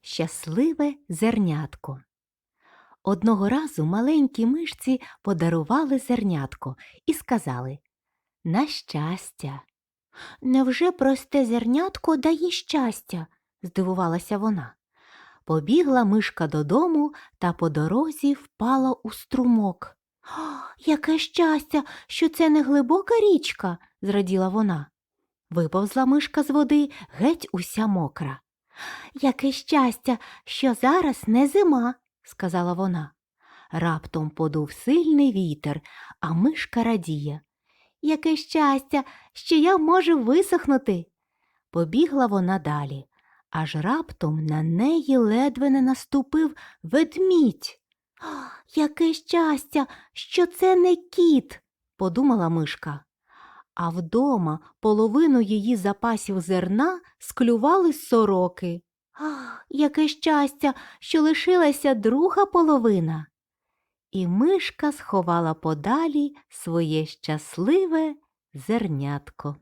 Щасливе зернятко. Одного разу маленькій мишці подарували зернятко і сказали На щастя. Невже просте зернятко дає щастя? здивувалася вона. Побігла мишка додому та по дорозі впала у струмок. «А, Яке щастя, що це не глибока річка, зраділа вона. Виповзла мишка з води геть уся мокра. Яке щастя, що зараз не зима, сказала вона. Раптом подув сильний вітер, а мишка радіє. Яке щастя, що я можу висохнути. Побігла вона далі, аж раптом на неї ледве не наступив ведмідь. Яке щастя, що це не кіт, подумала мишка. А вдома половину її запасів зерна склювали сороки. Ах, яке щастя, що лишилася друга половина. І мишка сховала подалі своє щасливе зернятко.